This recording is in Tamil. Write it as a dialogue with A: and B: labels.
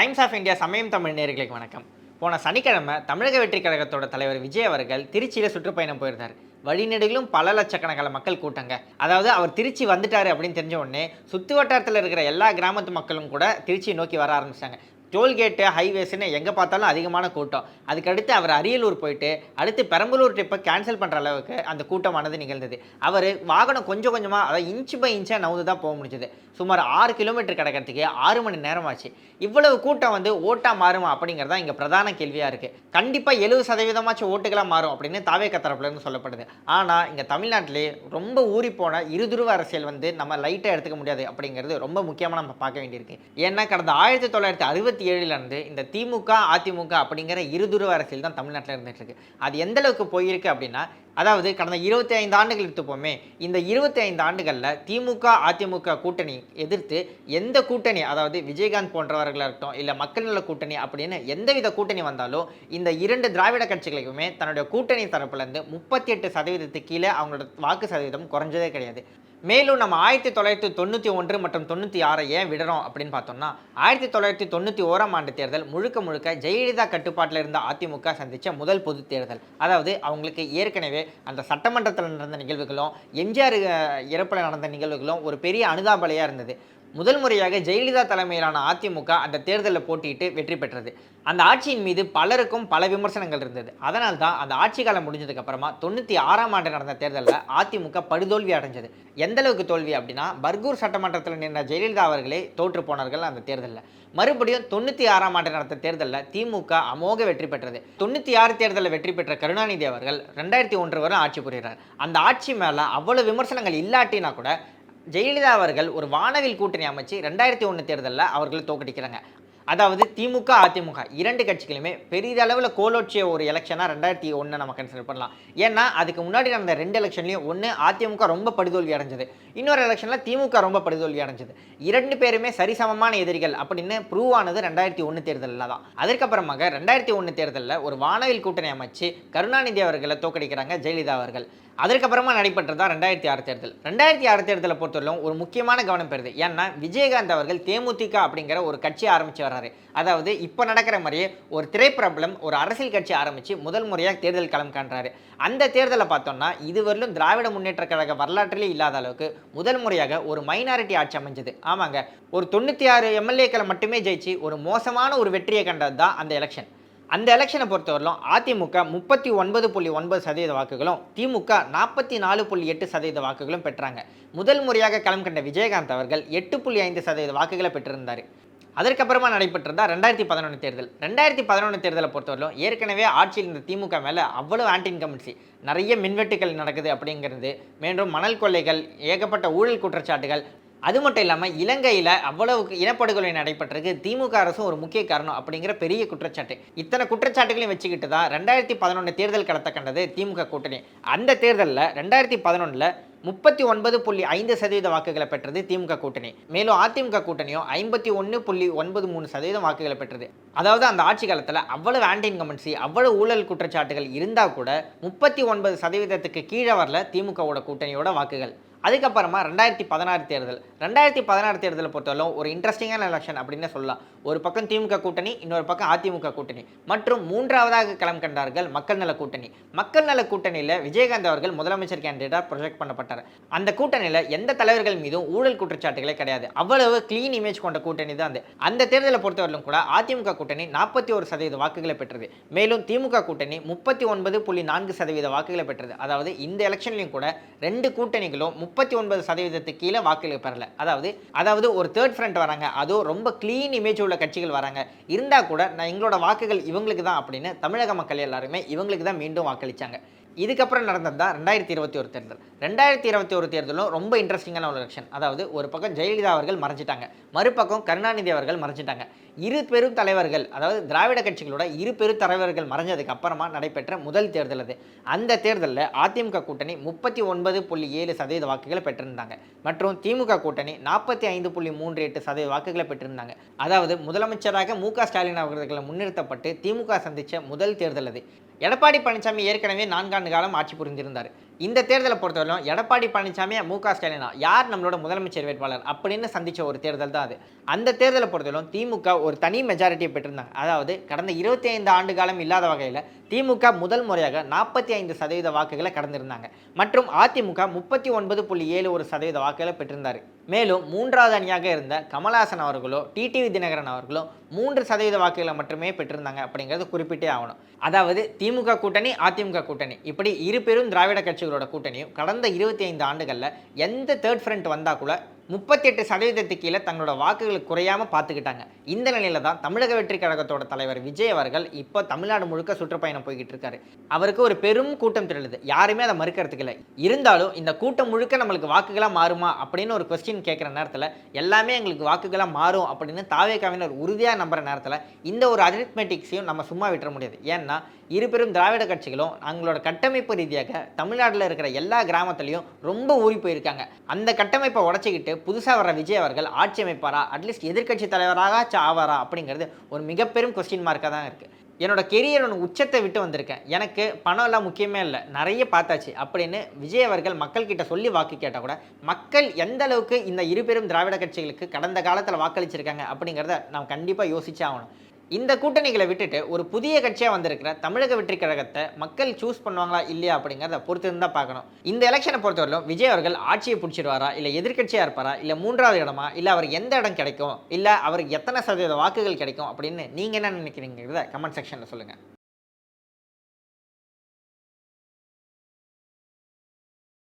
A: டைம்ஸ் ஆஃப் இந்தியா சமயம் தமிழ் நேர்களுக்கு வணக்கம். போன சனிக்கிழமை தமிழக வெற்றி கழகத்தோட தலைவர் விஜய் அவர்கள் திருச்சியில் சுற்றுப்பயணம் போயிருந்தார். வழிநெடுகளும் பல லட்சக்கணக்கான மக்கள் கூட்டங்க. அதாவது அவர் திருச்சி வந்துட்டார் அப்படின்னு தெரிஞ்ச உடனே சுற்று வட்டாரத்தில் இருக்கிற எல்லா கிராமத்து மக்களும் கூட திருச்சியை நோக்கி வர ஆரம்பிச்சிட்டாங்க. டோல்கேட்டு ஹைவேஸ்னு எங்கே பார்த்தாலும் அதிகமான கூட்டம். அதுக்கடுத்து அவர் அரியலூர் போயிட்டு அடுத்து பெரம்பலூர் ட்ரிப்பை கேன்சல் பண்ணுற அளவுக்கு அந்த கூட்டமானது நிகழ்ந்தது. அவர் வாகனம் கொஞ்சம் கொஞ்சமாக அதாவது இன்ச்சு பை இன்ச்சாக நவுந்து தான் போக முடிஞ்சது. சுமார் ஆறு கிலோமீட்டர் கிடக்கிறதுக்கு ஆறு மணி நேரம் ஆச்சு இவ்வளவு கூட்டம் வந்து ஓட்டாக மாறுமா அப்படிங்கிறது தான் இங்கே பிரதான கேள்வியாக இருக்குது கண்டிப்பாக எழுபது சதவீதமாச்சும் ஓட்டுகளாக மாறும் அப்படின்னு தாவேக்க கத்தரப்புலன்னு சொல்லப்படுது. ஆனால் இங்கே தமிழ்நாட்டிலே ரொம்ப ஊறி போன இருதுருவ அரசியல் வந்து நம்ம லைட்டாக எடுத்துக்க முடியாது அப்படிங்கிறது ரொம்ப முக்கியமாக நம்ம பார்க்க வேண்டியிருக்கு. ஏன்னா கடந்த ஆயிரத்தி தொள்ளாயிரத்தி அறுபத்தி ஏழுலேருந்து இந்த திமுக அதிமுக அப்படிங்கிற இருதுருவ அரசியல் தான் தமிழ்நாட்டில் இருந்துகிட்டு இருக்கு. அது எந்த அளவுக்கு போயிருக்கு அப்படின்னா அதாவது கடந்த இருபத்தி ஐந்து ஆண்டுகள் எடுத்துப்போமே இந்த இருபத்தி ஐந்து ஆண்டுகளில் திமுக அதிமுக கூட்டணி எதிர்த்து எந்த கூட்டணி அதாவது விஜயகாந்த் போன்றவர்களாக இருக்கட்டும் இல்லை மக்கள் நல கூட்டணி அப்படின்னு எந்தவித கூட்டணி வந்தாலும் இந்த இரண்டு திராவிட கட்சிகளுக்குமே தன்னுடைய கூட்டணி தரப்புலேருந்து முப்பத்தி எட்டு சதவீதத்துக்கு கீழே அவங்களோட வாக்கு சதவீதம் குறைஞ்சதே கிடையாது. மேலும் நம்ம ஆயிரத்தி தொள்ளாயிரத்தி தொண்ணூற்றி ஒன்று மற்றும் தொண்ணூற்றி ஆறை ஏன் விடுறோம் அப்படின்னு பார்த்தோம்னா ஆயிரத்தி தொள்ளாயிரத்தி தொண்ணூற்றி ஓராம் ஆண்டு தேர்தல் முழுக்க முழுக்க ஜெயலலிதா கட்டுப்பாட்டில் இருந்த அதிமுக சந்தித்த முதல் பொது தேர்தல். அதாவது அவங்களுக்கு ஏற்கனவே அந்த சட்டமன்றத்தில் நடந்த நிகழ்வுகளும் எம்ஜிஆர் இறப்பில் நடந்த நிகழ்வுகளும் ஒரு பெரிய அனுதாபலையாக இருந்தது. முதல் முறையாக ஜெயலலிதா தலைமையிலான அதிமுக அந்த தேர்தலில் போட்டியிட்டு வெற்றி பெற்றது. அந்த ஆட்சியின் மீது பலருக்கும் பல விமர்சனங்கள் இருந்தது. அதனால் தான் அந்த ஆட்சி காலம் முடிஞ்சதுக்கு அப்புறமா தொண்ணூற்றி ஆறாம் ஆண்டு நடந்த தேர்தலில் அதிமுக படுதோல்வி அடைஞ்சது. எந்த அளவுக்கு தோல்வி அப்படின்னா பர்கூர் சட்டமன்றத்தில் நின்ற ஜெயலலிதா அவர்களே தோற்று போனார்கள் அந்த தேர்தலில். மறுபடியும் தொண்ணூற்றி ஆறாம் ஆண்டு நடந்த தேர்தலில் திமுக அமோக வெற்றி பெற்றது. தொண்ணூற்றி ஆறு தேர்தலில் வெற்றி பெற்ற கருணாநிதி அவர்கள் ரெண்டாயிரத்தி ஒன்று வரை ஆட்சி புரிகிறார். அந்த ஆட்சி மேலே அவ்வளோ விமர்சனங்கள் இல்லாட்டினா கூட ஜெயலலிதா அவர்கள் ஒரு வானவில் கூட்டணி அமைச்சு ரெண்டாயிரத்தி ஒன்று தேர்தலில் அவர்களை தோக்கடிக்கிறாங்க. அதாவது திமுக அதிமுக இரண்டு கட்சிகளுமே பெரிதளவில் கோலோச்சிய ஒரு எலெக்ஷனாக ரெண்டாயிரத்தி ஒன்று நம்ம கன்சிடர் பண்ணலாம். ஏன்னா அதுக்கு முன்னாடி நடந்த ரெண்டு எலெக்ஷன்லையும் ஒன்று அதிமுக ரொம்ப படுதோல்வி அடைஞ்சது. இன்னொரு எலெக்ஷனில் திமுக ரொம்ப படுதோல்வி அடைஞ்சது. இரண்டு பேருமே சரிசமமான எதிரிகள் அப்படின்னு ப்ரூவ் ஆனது ரெண்டாயிரத்தி ஒன்று தேர்தலில் தான். அதற்கப்புறமாக ரெண்டாயிரத்தி ஒன்று தேர்தலில் ஒரு வானவில் கூட்டணி அமைச்சு கருணாநிதி அவர்களை தோக்கடிக்கிறாங்க ஜெயலலிதா அவர்கள். அதற்கப்புறமா நடைபெற்றது தான் ரெண்டாயிரத்தி ஆறு தேர்தல். ரெண்டாயிரத்தி ஆறு தேர்தலை பொறுத்தவரையிலும் ஒரு முக்கியமான கவனம் பெறுது. ஏன்னா விஜயகாந்த் அவர்கள் தேமுதிக அப்படிங்கிற ஒரு கட்சி ஆரம்பிச்சு வர்றாரு. அதாவது இப்போ நடக்கிற மாதிரியே ஒரு திரைப்பிரபலம் ஒரு அரசியல் கட்சி ஆரம்பித்து முதல் முறையாக தேர்தல் களம் காண்றாரு. அந்த தேர்தலை பார்த்தோம்னா இதுவரையிலும் திராவிட முன்னேற்ற கழக வரலாற்றிலே இல்லாத அளவுக்கு முதல் முறையாக ஒரு மைனாரிட்டி ஆட்சி அமைஞ்சது. ஆமாங்க. ஒரு தொண்ணூற்றி ஆறு எம்எல்ஏக்களை மட்டுமே ஜெயிச்சு ஒரு மோசமான ஒரு வெற்றியை கண்டது தான் அந்த எலெக்ஷன். அந்த எலெக்ஷனை பொறுத்தவரையிலும் அதிமுக முப்பத்தி ஒன்பது புள்ளி ஒன்பது சதவீத வாக்குகளும் திமுக நாற்பத்தி நாலு புள்ளி எட்டு சதவீத வாக்குகளும் பெற்றாங்க. முதல் முறையாக களம் கண்ட விஜயகாந்த் அவர்கள் எட்டு புள்ளி ஐந்து சதவீத வாக்குகளை பெற்றிருந்தார். அதற்கப்புறமா நடைபெற்றதா ரெண்டாயிரத்தி பதினொன்று தேர்தல். ரெண்டாயிரத்தி பதினொன்று தேர்தலை பொறுத்தவரையிலும் ஏற்கனவே ஆட்சியில் இருந்த திமுக மேலே அவ்வளோ ஆன்டி இன்கம்பன்சி நிறைய மின்வெட்டுகள் நடக்குது அப்படிங்கிறது மேலும் மணல் கொள்ளைகள் ஏகப்பட்ட ஊழல் குற்றச்சாட்டுகள் அது மட்டும் இல்லாமல் இலங்கையில் அவ்வளவு இனப்படுகொலை நடைபெற்றிருக்கு. திமுக அரசும் ஒரு முக்கிய காரணம் அப்படிங்கிற பெரிய குற்றச்சாட்டு. இத்தனை குற்றச்சாட்டுகளையும் வச்சுக்கிட்டு தான் ரெண்டாயிரத்தி பதினொன்று தேர்தல் களத்தை கண்டது திமுக கூட்டணி. அந்த தேர்தலில் ரெண்டாயிரத்தி பதினொன்றில் முப்பத்தி ஒன்பது புள்ளி ஐந்து சதவீத வாக்குகளை பெற்றது திமுக கூட்டணி. மேலும் அதிமுக கூட்டணியும் ஐம்பத்தி ஒன்று புள்ளி ஒன்பது மூணு சதவீதம் வாக்குகளை பெற்றது. அதாவது அந்த ஆட்சி காலத்தில் அவ்வளவு ஆன்டி இன்கமன்சி அவ்வளவு ஊழல் குற்றச்சாட்டுகள் இருந்தால் கூட முப்பத்தி ஒன்பது சதவீதத்துக்கு கீழே வரல திமுகவோட கூட்டணியோட வாக்குகள். அதுக்கப்புறமா ரெண்டாயிரத்தி பதினாறு தேர்தல். ரெண்டாயிரத்தி பதினாறு தேர்தலை பொறுத்தவரைக்கும் ஒரு இன்ட்ரெஸ்டிங்கான எலெக்ஷன் அப்படின்னு சொல்லலாம். ஒரு பக்கம் திமுக கூட்டணி இன்னொரு பக்கம் அதிமுக கூட்டணி. மற்றும் மூன்றாவதாக களம் கண்டார்கள் மக்கள் நல கூட்டணி. மக்கள் நல கூட்டணியில் விஜயகாந்த் அவர்கள் முதலமைச்சர் கேண்டிடேட்டாக ப்ரொஜெக்ட் பண்ணப்பட்டார். அந்த கூட்டணியில் எந்த தலைவர்கள் மீதும் ஊழல் குற்றச்சாட்டுகளே கிடையாது. அவ்வளவு கிளீன் இமேஜ் கொண்ட கூட்டணி தான் அது. அந்த தேர்தலை பொறுத்தவரையிலும் கூட அதிமுக கூட்டணி நாற்பத்தி ஒரு சதவீத வாக்குகளை பெற்றது. மேலும் திமுக கூட்டணி முப்பத்தி ஒன்பது புள்ளி நான்கு சதவீத வாக்குகளை பெற்றது. அதாவது இந்த எலெக்ஷன்லையும் கூட ரெண்டு கூட்டணிகளும் முப்பத்தி ஒன்பது சதவீதத்துக்கு கீழே வாக்குகள் பெறல. அதாவது அதாவது ஒரு தேர்ட் ஃப்ரண்ட் வராங்க அதுவும் ரொம்ப க்ளீன் இமேஜ் உள்ள கட்சிகள் வராங்க. இருந்தால் கூட நான் எங்களோட வாக்குகள் இவங்களுக்கு தான் அப்படின்னு தமிழக மக்கள் எல்லாருமே இவங்களுக்கு தான் மீண்டும் வாக்களிச்சாங்க. இதுக்கப்புறம் நடந்தது தான் ரெண்டாயிரத்தி இருபத்தி ஒரு தேர்தல். ரெண்டாயிரத்தி இருபத்தி ஒரு தேர்தலும் ரொம்ப இன்ட்ரெஸ்டிங்கான ஒரு எலெக்ஷன் அதாவது ஒரு பக்கம் ஜெயலலிதா அவர்கள் மறைஞ்சிட்டாங்க. மறுபக்கம் கருணாநிதி அவர்கள் மறைஞ்சிட்டாங்க. இரு பெரும் தலைவர்கள் அதாவது திராவிட கட்சிகளோட இரு பெரும் தலைவர்கள் மறைஞ்சதுக்கு அப்புறமா நடைபெற்ற முதல் தேர்தல் அது. அந்த தேர்தலில் அதிமுக கூட்டணி முப்பத்தி ஒன்பது புள்ளி ஏழு சதவீத வாக்குகளை பெற்றிருந்தாங்க. மற்றும் திமுக கூட்டணி நாற்பத்தி ஐந்து புள்ளி மூன்று எட்டு சதவீத வாக்குகளை பெற்றிருந்தாங்க. அதாவது முதலமைச்சராக மு க ஸ்டாலின் அவர்களை முன்னிறுத்தப்பட்டு திமுக சந்தித்த முதல் தேர்தல் அது. எடப்பாடி பழனிசாமி ஏற்கனவே நான்காண்டு காலம் ஆட்சி புரிந்திருந்தார். இந்த தேர்தலை பொறுத்தவரையிலும் எடப்பாடி பழனிசாமியா மு க ஸ்டாலினா யார் நம்மளோட முதலமைச்சர் வேட்பாளர்? அப்படின்னு சந்திச்ச ஒரு தேர்தல் தான் அது. அந்த தேர்தலை பொறுத்தவரையிலும் திமுக ஒரு தனி மெஜாரிட்டியை பெற்றிருந்தாங்க. அதாவது கடந்த இருபத்தி ஐந்து ஆண்டு காலம் இல்லாத வகையில் திமுக முதல் முறையாக நாற்பத்தி ஐந்து சதவீத வாக்குகளை கடந்திருந்தாங்க. மற்றும் அதிமுக முப்பத்தி ஒன்பது புள்ளி ஏழு ஒரு சதவீத வாக்குகளை பெற்றிருந்தார். மேலும் மூன்றாவது அணியாக இருந்த கமலாசன் அவர்களோ டிடிவி தினகரன் அவர்களோ மூன்று சதவீத வாக்குகளை மட்டுமே பெற்றிருந்தாங்க அப்படிங்கிறது குறிப்பிட்டே ஆகணும். அதாவது திமுக கூட்டணி அதிமுக கூட்டணி. இப்படி இரு பெரும் திராவிட கட்சிகளோட கூட்டணியும் கடந்த இருபத்தி ஐந்து ஆண்டுகளில் எந்த தேர்ட் ஃப்ரண்ட் வந்தால் கூட முப்பத்தி எட்டு சதவீதத்துக்கு கீழே தங்களோட வாக்குகள் குறையாமல் பார்த்துக்கிட்டாங்க. இந்த நிலையில தான் தமிழக வெற்றி கழகத்தோட தலைவர் விஜய் அவர்கள் இப்போ தமிழ்நாடு முழுக்க சுற்றுப்பயணம் போய்கிட்டு இருக்காரு. அவருக்கு ஒரு பெரும் கூட்டம் திரளுது. யாருமே அதை மறுக்கிறதுக்கு இல்லை. இருந்தாலும் இந்த கூட்டம் முழுக்க நம்மளுக்கு வாக்குகளாக மாறுமா அப்படின்னு ஒரு கொஸ்டின் கேட்குற நேரத்தில் எல்லாமே எங்களுக்கு வாக்குகளாக மாறும் அப்படின்னு தாவே தாவேக்காவினர் உறுதியாக நம்புற நேரத்தில் இந்த ஒரு அரித்மெட்டிக்ஸையும் நம்ம சும்மா விட்டுற முடியாது. ஏன்னா இரு பெரும் திராவிட கட்சிகளும் அவங்களோட கட்டமைப்பு ரீதியாக தமிழ்நாட்டில் இருக்கிற எல்லா கிராமத்துலேயும் ரொம்ப ஊறி போயிருக்காங்க. அந்த கட்டமைப்பை உடச்சிக்கிட்டு புதுசாக வர விஜய் அவர்கள் ஆட்சி அமைப்பாரா? அட்லீஸ்ட் எதிர்க்கட்சி தலைவராக ஆவாரா? அப்படிங்கிறது ஒரு மிகப்பெரும் கொஸ்டின் மார்க்காக தான் இருக்குது என்னோட கெரியரோட உச்சத்தை விட்டு வந்திருக்கேன். எனக்கு பணம் எல்லாம் முக்கியமே இல்லை. நிறைய பார்த்தாச்சு. அப்படின்னு விஜய் அவர்கள் மக்கள்கிட்ட சொல்லி வாக்கு கேட்டால் கூட மக்கள் எந்த அளவுக்கு இந்த இருபெரும் திராவிட கட்சிகளுக்கு கடந்த காலத்தில் வாக்களிச்சிருக்காங்க அப்படிங்கிறத நாம் கண்டிப்பாக யோசிச்சே ஆகணும். இந்த கூட்டணிகளை விட்டுட்டு ஒரு புதிய கட்சியாக வந்திருக்கிற தமிழக வெற்றி கழகத்தை மக்கள் சூஸ் பண்ணுவாங்களா இல்லையா அப்படிங்கிறத பொறுத்து இருந்தால் பார்க்கணும். இந்த எலெக்ஷனை பொறுத்தவரையிலும் விஜய் அவர்கள் ஆட்சியை பிடிச்சிருவாரா இல்லை எதிர்க்கட்சியாக இருப்பாரா? இல்லை மூன்றாவது இடமா? இல்லை அவர் எந்த இடம் கிடைக்கும்? இல்லை அவருக்கு எத்தனை சதவீத வாக்குகள் கிடைக்கும்? அப்படின்னு நீங்கள் என்ன நினைக்கிறீங்கிறத கமெண்ட் செக்ஷனில் சொல்லுங்கள்